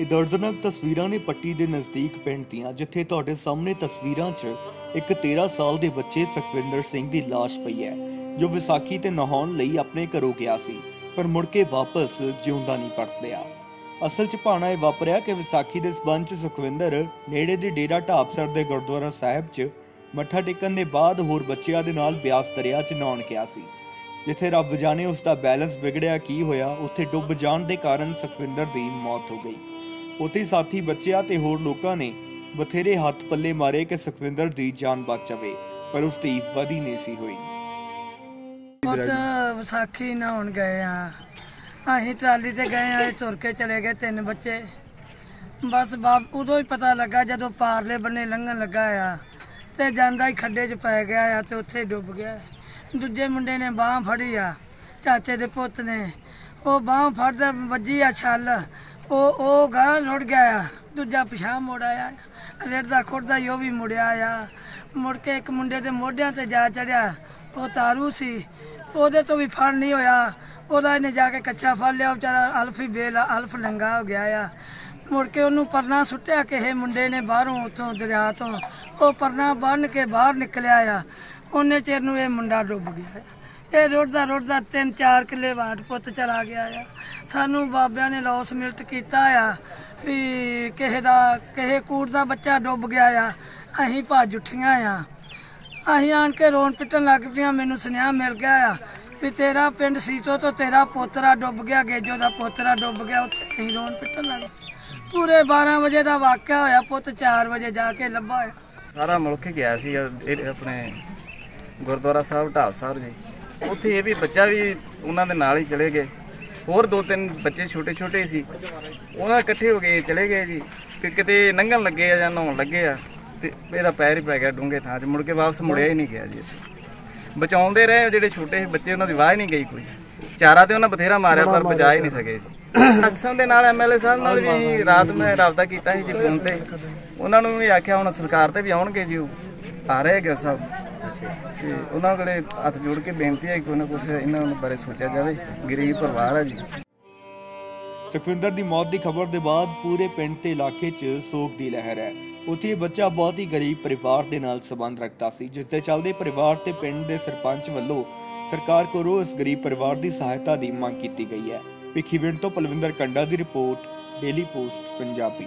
ਇਹ ਦਰਦਨਾਕ ਤਸਵੀਰਾਂ ਨੇ ਪੱਟੀ ਦੇ ਨਜ਼ਦੀਕ ਪਿੰਡ ਦੀਆਂ, ਜਿੱਥੇ ਤੁਹਾਡੇ ਸਾਹਮਣੇ ਤਸਵੀਰਾਂ 'ਚ ਇੱਕ 13 ਸਾਲ ਦੇ ਬੱਚੇ ਸੁਖਵਿੰਦਰ ਸਿੰਘ ਦੀ ਲਾਸ਼ ਪਈ ਹੈ, ਜੋ ਵਿਸਾਖੀ ਤੇ ਨਹਾਉਣ ਲਈ ਆਪਣੇ ਘਰੋਂ ਗਿਆ ਸੀ, ਪਰ ਮੁੜ ਕੇ ਵਾਪਸ ਜਿਉਂਦਾ ਨਹੀਂ ਪਰਤਿਆ। ਅਸਲ 'ਚ ਭਾਣਾ ਇਹ ਵਾਪਰਿਆ ਕਿ ਵਿਸਾਖੀ ਦੇ ਸਬੰਧ 'ਚ ਸੁਖਵਿੰਦਰ ਨੇੜੇ ਦੇ ਡੇਰਾ ਢਾਬਸਰ ਦੇ ਗੁਰਦੁਆਰਾ ਸਾਹਿਬ 'ਚ ਮੱਥਾ ਟੇਕਣ ਦੇ ਬਾਅਦ ਹੋਰ ਬੱਚਿਆਂ ਦੇ ਨਾਲ ਬਿਆਸ ਦਰਿਆ 'ਚ ਨਹਾਉਣ ਗਿਆ ਸੀ। ਜਿੱਥੇ ਰੱਬ ਜਾਣੇ ਉਸ ਦਾ ਬੈਲੈਂਸ ਵਿਗੜਿਆ ਕੀ ਹੋਇਆ, ਉੱਥੇ ਡੁੱਬ ਜਾਣ ਦੇ ਕਾਰਨ ਸੁਖਵਿੰਦਰ ਦੀ ਮੌਤ ਹੋ ਗਈ। ਉੱਥੇ ਸਾਥੀ ਬੱਚਿਆਂ ਤੇ ਹੋਰ ਲੋਕਾਂ ਨੇ ਬਥੇਰੇ ਹੱਥ ਪੱਲੇ ਮਾਰੇ ਕਿ ਸੁਖਵਿੰਦਰ ਦੀ ਜਾਨ ਬਚ ਜਾਵੇ, ਪਰ ਉਸ ਦੀ ਵਧੀ ਨਹੀਂ ਸੀ ਹੋਈ। ਪੁੱਤ, ਵਿਸਾਖੀ ਨਹਾਉਣ ਗਏ ਆ। ਅਸੀਂ ਟਰਾਲੀ ਤੇ ਗਏ ਆ ਤੁਰ ਕੇ ਚਲੇ ਗਏ ਤਿੰਨ ਬੱਚੇ। ਬਸ ਬਾਪ, ਉਦੋਂ ਹੀ ਪਤਾ ਲੱਗਾ ਜਦੋਂ ਪਾਰਲੇ ਬੰਨੇ ਲੰਘਣ ਲੱਗਾ ਆ ਤੇ ਜਾਂਦਾ ਹੀ ਖੱਡੇ 'ਚ ਪੈ ਗਿਆ ਆ ਤੇ ਉੱਥੇ ਡੁੱਬ ਗਿਆ। ਦੂਜੇ ਮੁੰਡੇ ਨੇ ਬਾਹ ਫੜੀ ਆ, ਚਾਚੇ ਦੇ ਪੁੱਤ ਨੇ। ਉਹ ਬਾਹ ਫੜਦਾ ਵੱਜੀ ਆ ਛੱਲ ਉਹ ਉਹ ਗਾਂ ਲੁੜ ਗਿਆ ਆ। ਦੂਜਾ ਪਿਛਾ ਮੁੜ ਆਇਆ ਰੇੜਦਾ ਖੁਰਦਾ ਹੀ ਉਹ ਵੀ ਮੁੜਿਆ ਆ। ਮੁੜ ਕੇ ਇੱਕ ਮੁੰਡੇ ਦੇ ਮੋਢਿਆਂ ਤੇ ਜਾ ਚੜਿਆ। ਉਹ ਤਾਰੂ ਸੀ। ਉਹਦੇ ਤੋਂ ਵੀ ਫੜ ਨਹੀਂ ਹੋਇਆ। ਉਹਦਾ ਇਹਨੇ ਜਾ ਕੇ ਕੱਚਾ ਫੜ ਲਿਆ। ਉਹ ਵਿਚਾਰਾ ਅਲਫ ਹੀ ਬੇਲ, ਅਲਫ ਨੰਗਾ ਹੋ ਗਿਆ ਆ। ਮੁੜ ਕੇ ਉਹਨੂੰ ਪਰਨਾ ਸੁੱਟਿਆ ਕਿਸੇ ਮੁੰਡੇ ਨੇ ਬਾਹਰੋਂ, ਉੱਥੋਂ ਦਰਿਆ ਤੋਂ। ਉਹ ਪਰਨਾ ਬੰਨ ਕੇ ਬਾਹਰ ਨਿਕਲਿਆ ਆ। ਉਹਨੇ ਚਿਰ ਨੂੰ ਇਹ ਮੁੰਡਾ ਡੁੱਬ ਗਿਆ ਆ। ਇਹ ਰੋਡਦਾ ਰੋਡਦਾ ਤਿੰਨ ਚਾਰ ਕਿੱਲੇ ਵਾਟ ਪੁੱਤ ਚਲਾ ਗਿਆ ਆ। ਸਾਨੂੰ ਬਾਬਿਆਂ ਨੇ ਲੌਸ ਮਿਲਟ ਕੀਤਾ ਆ ਵੀ ਕਿਸੇ ਦਾ, ਕਿਸੇ ਕੂੜ ਦਾ ਬੱਚਾ ਡੁੱਬ ਗਿਆ ਆ। ਅਸੀਂ ਭੱਜ ਉੱਠੀਆਂ ਆ। ਅਸੀਂ ਆਣ ਕੇ ਰੋਣ ਪਿੱਟਣ ਲੱਗ ਪਿਆ ਮੈਨੂੰ ਸੁਨੇਹਾ ਮਿਲ ਗਿਆ ਆ ਵੀ ਤੇਰਾ ਪਿੰਡ ਸੀਤੋ ਤੋਂ ਤੇਰਾ ਪੋਤਰਾ ਡੁੱਬ ਗਿਆ, ਗੇਜੋ ਦਾ ਪੋਤਰਾ ਡੁੱਬ ਗਿਆ, ਉੱਥੇ ਅਸੀਂ ਰੋਣ ਪਿੱਟਣ ਲੱਗ ਪਏ। ਪੂਰੇ 12 ਵਜੇ ਦਾ ਵਾਕਿਆ ਹੋਇਆ ਪੁੱਤ 4 ਵਜੇ ਜਾ ਕੇ ਲੱਭਾ ਆ। ਸਾਰਾ ਮੁਲਕ ਗਿਆ ਸੀ ਆਪਣੇ ਗੁਰਦੁਆਰਾ ਸਾਹਿਬ, ਢਾਬ ਸਾਹਿਬ ਜੀ। ਉੱਥੇ ਇਹ ਵੀ ਬੱਚਾ ਵੀ ਉਹਨਾਂ ਦੇ ਨਾਲ ਹੀ ਚਲੇ ਗਏ। ਹੋਰ ਦੋ ਤਿੰਨ ਬੱਚੇ ਛੋਟੇ ਛੋਟੇ ਸੀ। ਉਹਨਾਂ ਇਕੱਠੇ ਹੋ ਕੇ ਚਲੇ ਗਏ ਜੀ। ਤੇ ਕਿਤੇ ਲੰਘਣ ਲੱਗੇ ਆ ਜਾਂ ਨਹਾਉਣ ਲੱਗੇ ਆ ਤੇ ਇਹਦਾ ਪੈਰ ਹੀ ਪੈ ਗਿਆ ਡੂੰਘੇ ਥਾਂ 'ਚ ਮੁੜ ਕੇ ਵਾਪਸ ਮੁੜਿਆ ਹੀ ਨਹੀਂ ਗਿਆ ਜੀ। ਬਚਾਉਂਦੇ ਰਹੇ ਜਿਹੜੇ ਛੋਟੇ ਬੱਚੇ ਉਹਨਾਂ ਦੀ ਆਵਾਜ਼ ਨਹੀਂ ਗਈ ਕੋਈ। ਚਾਰਾ ਤੇ ਉਹਨਾਂ ਬਥੇਰਾ ਮਾਰਿਆ ਪਰ ਬਚਾ ਹੀ ਨਹੀਂ ਸਕੇ ਜੀ। ਅਸਮ ਦੇ ਨਾਲ ਐਮਐਲਏ ਸਾਹਿਬ ਨਾਲ ਵੀ ਅਸੀਂ ਰਾਤ ਮੈਂ ਰਾਬਤਾ ਕੀਤਾ ਸੀ ਜੀ ਫੋਨ ਤੇ। ਉਹਨਾਂ ਨੂੰ ਵੀ ਆਖਿਆ ਹੁਣ ਸਰਕਾਰ ਤੇ ਵੀ ਆਉਣਗੇ ਜੀ। ਆ ਰਹੇ ਹੈਗੇ ਸਭ। ਤੇ ਉਹਨਾਂ ਕੋਲੇ ਹੱਥ ਜੋੜ ਕੇ ਬੇਨਤੀ ਹੈ ਕਿ ਕੋਈ ਨਾ ਇਹਨਾਂ ਬਾਰੇ ਸੋਚਿਆ ਜਾਵੇ। ਗਰੀਬ ਪਰਿਵਾਰ ਹੈ ਜੀ। ਸੁਖਵਿੰਦਰ ਦੀ ਮੌਤ ਦੀ ਖਬਰ ਦੇ ਬਾਅਦ ਪੂਰੇ ਪਿੰਡ ਤੇ ਇਲਾਕੇ 'ਚ ਸੋਗ ਦੀ ਲਹਿਰ ਹੈ। ਉੱਥੇ ਬੱਚਾ ਬਹੁਤ ਹੀ ਗਰੀਬ ਪਰਿਵਾਰ ਦੇ ਨਾਲ ਸੰਬੰਧ ਰੱਖਦਾ ਸੀ, ਜਿਸ ਦੇ ਚੱਲਦੇ ਪਰਿਵਾਰ ਤੇ ਪਿੰਡ ਦੇ ਸਰਪੰਚ ਵੱਲੋਂ ਸਰਕਾਰ ਕੋਲੋਂ ਇਸ ਗਰੀਬ ਪਰਿਵਾਰ ਦੀ ਸਹਾਇਤਾ ਦੀ ਮੰਗ ਕੀਤੀ ਗਈ ਹੈ। ਭਿੱਖੀਵਿੰਡ ਤੋਂ ਪਲਵਿੰਦਰ ਕੰਡਾ ਦੀ ਰਿਪੋਰਟ, ਡੇਲੀ ਪੋਸਟ, ਪੰਜਾਬੀ।